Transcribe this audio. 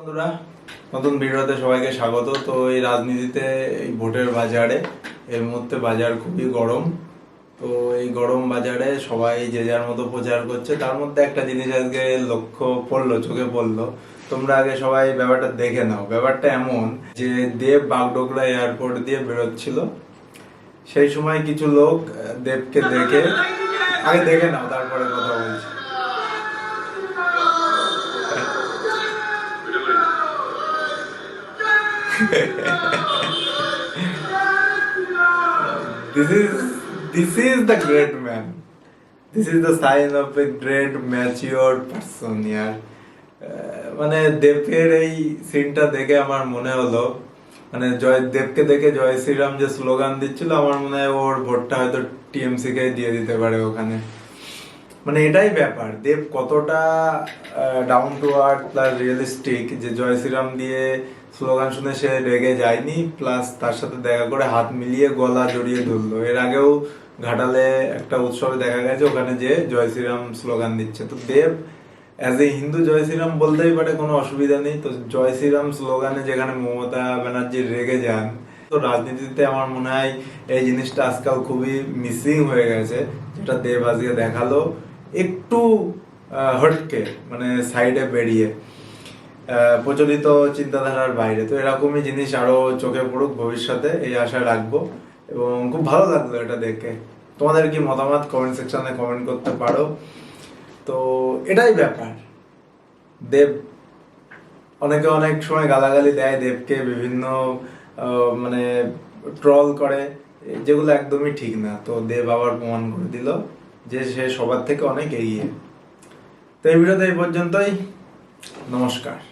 বন্ধুরা, নতুন ভিডিওতে সবাইকে স্বাগত। তো এই রাজনীতিতে, এই ভোটের বাজারে, এই মুহূর্তে বাজার খুবই গরম। তো এই গরম বাজারে সবাই যে যার মতো প্রচার করছে, তার মধ্যে একটা জিনিস আজকে লক্ষ্য পড়ল, চোখে পড়ল। তোমরা আগে সবাই ব্যাপারটা দেখে নাও। ব্যাপারটা এমন যে দেব বাগডোগরা এয়ারপোর্ট দিয়ে বেরোচ্ছিল। সেই সময় কিছু লোক দেবকে দেখে, আগে দেখে নাও, তারপরে this is this is the great man. This is the sign of a great mature person ইয়ার আহ, মানে দেবের এই সিনটা দেখে আমার মনে হলো মানে জয় দেবকে দেখে জয় শ্রীরাম যে স্লোগান দিচ্ছিল আমার মনে হয় ওর ভোটটা হয়তো টিএমসি কে দিয়ে দিতে পারে ওখানে। মানে এটাই ব্যাপার। দেব কতটা down to earth plus realistic যে জয় শ্রীরাম দিয়ে স্লোগান শুনে সে রেগে যায়নি প্লাস তার সাথে দেখা করে হাত মিলিয়ে গলা জড়িয়ে ধরলো। এর আগেও ঘাটালে একটা উৎসবে দেখা গেছে, ওখানে যে জয় শ্রীরাম স্লোগান দিচ্ছে। তো দেব অ্যাজ এ হিন্দু জয় শ্রীরাম বলতেই পারে কোনো অসুবিধা নেই। তো জয় শ্রীরাম স্লোগানে যেখানে মমতা ব্যানার্জি রেগে যান, তো রাজনীতিতে আমার মনে হয় এই জিনিসটা আজকাল খুবই মিসিং হয়ে গেছে, যেটা দেব আজকে দেখাল। একটু হটকে মানে সাইডে বেরিয়ে প্রচলিত চিন্তাধারার বাইরে। তো এরকমই জিনিস আরও চোখে পড়ুক ভবিষ্যতে, এই আশা রাখব। এবং খুব ভালো লাগল এটা দেখে। তোমাদের কি মতামত? কমেন্ট সেকশনে কমেন্ট করতে পারো। তো এটাই ব্যাপার। দেব, অনেকে অনেক সময় গালাগালি দেয় দেবকে, বিভিন্ন মানে ট্রল করে যেগুলো একদমই ঠিক না। তো দেব আবার প্রমাণ করে দিল। যে সে সবার থেকে অনেক এগিয়ে। তো এই ভিডিওতে এই পর্যন্তই। নমস্কার।